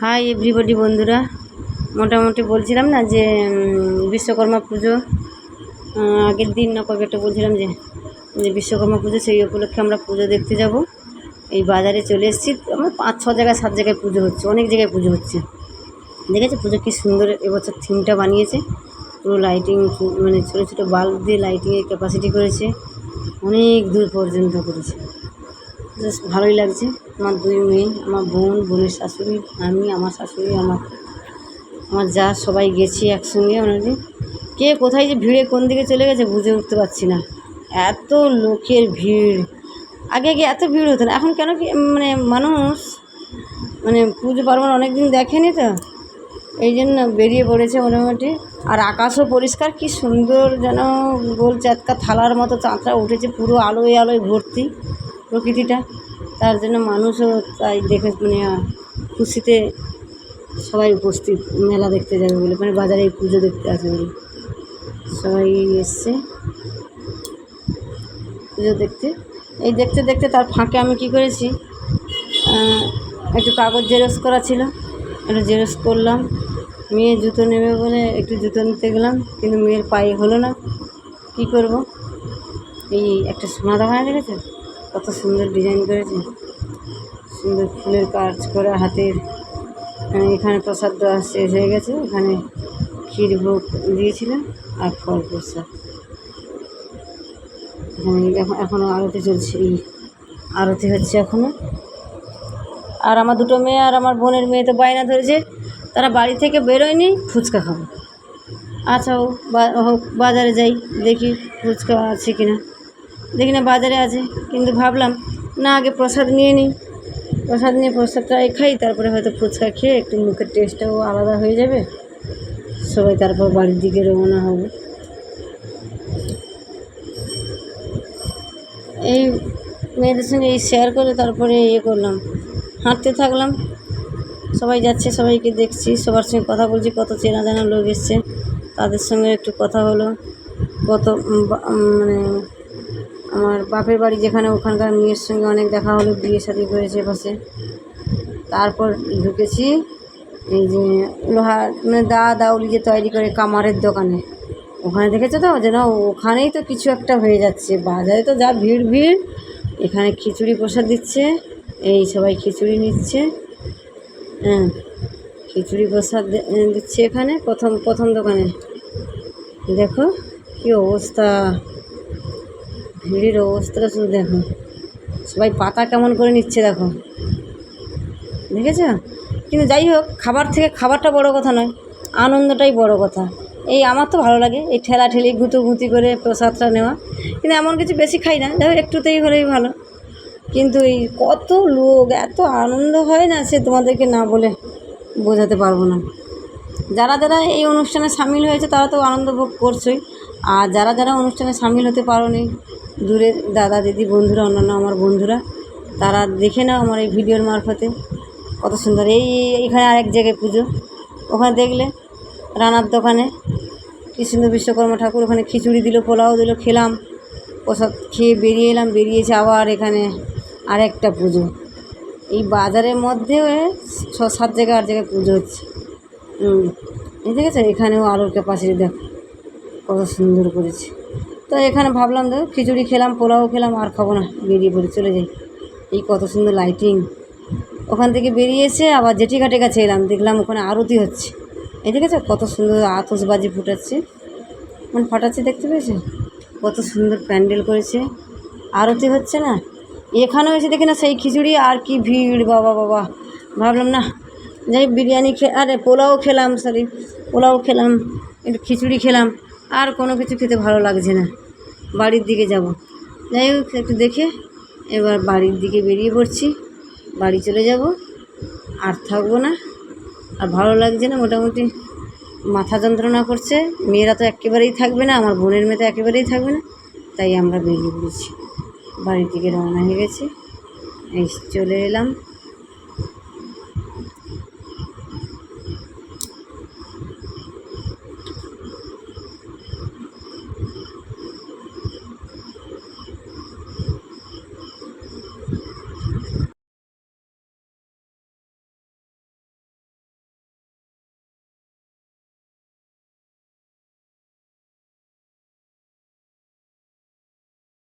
Hi everybody বন্ধুরা। মোটামুটি বলছিলাম না যে বিশ্বকর্মা পুজো আগের দিন না কবে একটা বলছিলাম যে বিশ্বকর্মা পুজো, সেই উপলক্ষে আমরা পুজো দেখতে যাব। এই বাজারে চলে এসেছি। আমার পাঁচ, ছ জায়গায়, সাত জায়গায় পুজো হচ্ছে, অনেক জায়গায় পুজো হচ্ছে। দেখেছ? পুজো কী সুন্দর, এবছর থিমটা বানিয়েছে। পুরো লাইটিং মানে ছোটো ছোটো বাল্ব দিয়ে লাইটিংয়ের ক্যাপাসিটি করেছে। অনেক দূর পর্যন্ত করেছে। জাস্ট ভালোই লাগছে। আমার দুই মেয়ে, আমার বোন, বোনের শাশুড়ি, আমি, আমার শাশুড়ি, আমার আমার যা, সবাই গেছি একসঙ্গে ওনাদের কে কোথায় যে ভিড়ে কোন দিকে চলে গেছে বুঝে উঠতে পারছি না। এত লোকের ভিড়। আগে আগে এত ভিড় হতো না। এখন কেন কি মানে মানুষ মানে পুজো পার্বণ অনেক দিন দেখেনি তো। এই জন্য বেরিয়ে পড়েছে মোটামুটি। আর আকাশও পরিষ্কার, কি সুন্দর যেন গোল চাতকা থালার মতো চাঁদটা উঠেছে, পুরো আলোয় আলোয় ভর্তি। প্রকৃতিটা, তার জন্য মানুষও তাই দেখে মানে খুশিতে সবাই উপস্থিত, মেলা দেখতে যাবে বলে মানে বাজারে পুজো দেখতে আসবে বলে। সবাই এসছে পুজো দেখতে। এই দেখতে দেখতে তার ফাঁকে আমি কি করেছি একটু কাগজ জেরক্স করা ছিল, একটু জেরক্স করলাম, মেয়ে জুতো নেবে বলে একটু জুতো নিতে গেলাম, কিন্তু মেয়ের পায়ে হলো না। কি করব? এই একটা সোনা দোকানে দেখেছে কত সুন্দর ডিজাইন করেছে। সুন্দর ফুলের কাজ করা হাতের। এখানে প্রসাদ শেষ হয়ে গেছে। এখানে ক্ষীর ভোগ দিয়েছিলাম আর ফল প্রসাদ। এখানে এখন এখনও আরতি চলছে। এই আরতি হচ্ছে এখনও আর আমার দুটো মেয়ে আর আমার বোনের মেয়ে তো বায়না ধরেছে। তারা বাড়ি থেকে বেরোয়নি, ফুচকা খাব। আচ্ছা হোক, বাজারে যাই, দেখি ফুচকা আছে কি না দেখি না বাজারে আছে। কিন্তু ভাবলাম, না, আগে প্রসাদ নিয়ে নিই। প্রসাদ নিয়ে প্রসাদটা খাই, তারপরে হয়তো ফুচকা খেয়ে একটু মুখের টেস্টটাও আলাদা হয়ে যাবে। সবাই তারপর বাড়ির দিকে রওনা হবে। এই মেয়েদের সঙ্গে এই শেয়ার করে তারপরে ইয়ে করলাম। হাঁটতে থাকলাম। সবাই যাচ্ছে, সবাইকে দেখছি। সবার সঙ্গে কথা বলছি, কত চেনা জানা লোক এসছে। তাদের সঙ্গে একটু কথা হলো। কত মানে আমার বাপের বাড়ি যেখানে, ওখানকার মেয়ের সঙ্গে অনেক দেখা হলো, বিয়ে শাদি করেছে পাশে। তারপর ঢুকেছি এই যে লোহা মানে দা দাউলি যে তৈরি করে কামারের দোকানে। ওখানে দেখেছ তো? যেন ওখানেই তো কিছু একটা হয়ে যাচ্ছে। বাজারে তো যা ভিড় ভিড়। এখানে খিচুড়ি প্রসাদ দিচ্ছে, এই সবাই খিচুড়ি নিচ্ছে। হ্যাঁ খিচুড়ি প্রসাদ দিচ্ছে এখানে প্রথম প্রথম দোকানে। দেখো কী অবস্থা। ভিড়ের অবস্থাটা শুধু দেখো। সবাই পাতা কেমন করে নিচ্ছে দেখো। দেখেছ? কিন্তু যাই হোক, খাবার থেকে খাবারটা বড় কথা নয়, আনন্দটাই বড় কথা। এই আমার তো ভালো লাগে, এই ঠেলা ঠেলি গুঁতো গুঁতি করে প্রসাদটা নেওয়া। কিন্তু এমন কিছু বেশি খাই না দেখো একটুতেই হলেই ভালো। কিন্তু এই কত লোক, এত আনন্দ হয় না সে তোমাদেরকে না বলে বোঝাতে পারব না। যারা যারা এই অনুষ্ঠানে সামিল হয়েছে, তারা তো আনন্দ ভোগ করছেই। আর যারা যারা অনুষ্ঠানে সামিল হতে পারোনি, দূরের দাদা, দিদি, বন্ধুরা, অন্যান্য আমার বন্ধুরা, তারা দেখে নাও আমার এই ভিডিওর মারফতে কত সুন্দর। এই, এখানে আরেক জায়গায় পুজো। ওখানে দেখলে রানার দোকানে কি সুন্দর বিশ্বকর্মা ঠাকুর, ওখানে খিচুড়ি দিল, পোলাও দিল, খেলাম, প্রসাদ খেয়ে বেরিয়ে এলাম, বেরিয়েছে আবার এখানে আরেকটা পুজো। এই বাজারের মধ্যে ছ সাত জায়গায়, আট জায়গায় পুজো হচ্ছে। হুম ঠিক আছে এখানেও আলোর ক্যাপাসিটি দেখো। কত সুন্দর করেছে। তো এখানে ভাবলাম দেখো খিচুড়ি খেলাম, পোলাও খেলাম, আর খাব না, বেরিয়ে পড়ে, চলে যাই। এই কত সুন্দর লাইটিং ওখান থেকে বেরিয়ে এসে আবার জেঠিঘাটে কাছে এলাম, দেখলাম ওখানে আরতি হচ্ছে। এই দেখেছ কত সুন্দর আতসবাজি ফুটাচ্ছে। মানে ফাটাচ্ছে দেখতে পেয়েছ? কত সুন্দর প্যান্ডেল করেছে। আরতি হচ্ছে না? এখানেও এসে দেখি না সেই খিচুড়ি, আর কি ভিড়, বাবা বাবা। ভাবলাম না, যাই বিরিয়ানি খে আরে পোলাও খেলাম সরি পোলাও খেলাম, একটু খিচুড়ি খেলাম। আর কোনো কিছু খেতে ভালো লাগছে না। বাড়ির দিকে যাব। যাই হোক, একটু দেখে এবার বাড়ির দিকে বেরিয়ে পড়ছি। বাড়ি চলে যাব। আর থাকব না। আর ভালো লাগছে না, মোটামুটি মাথা যন্ত্রণা করছে। মেয়েরা তো একেবারেই থাকবে না, আমার বোনের মেয়ে তো একেবারেই থাকবে না। তাই আমরা বেরিয়ে পড়েছি। বাড়ির দিকে রওনা হয়ে গেছি। এই চলে এলাম।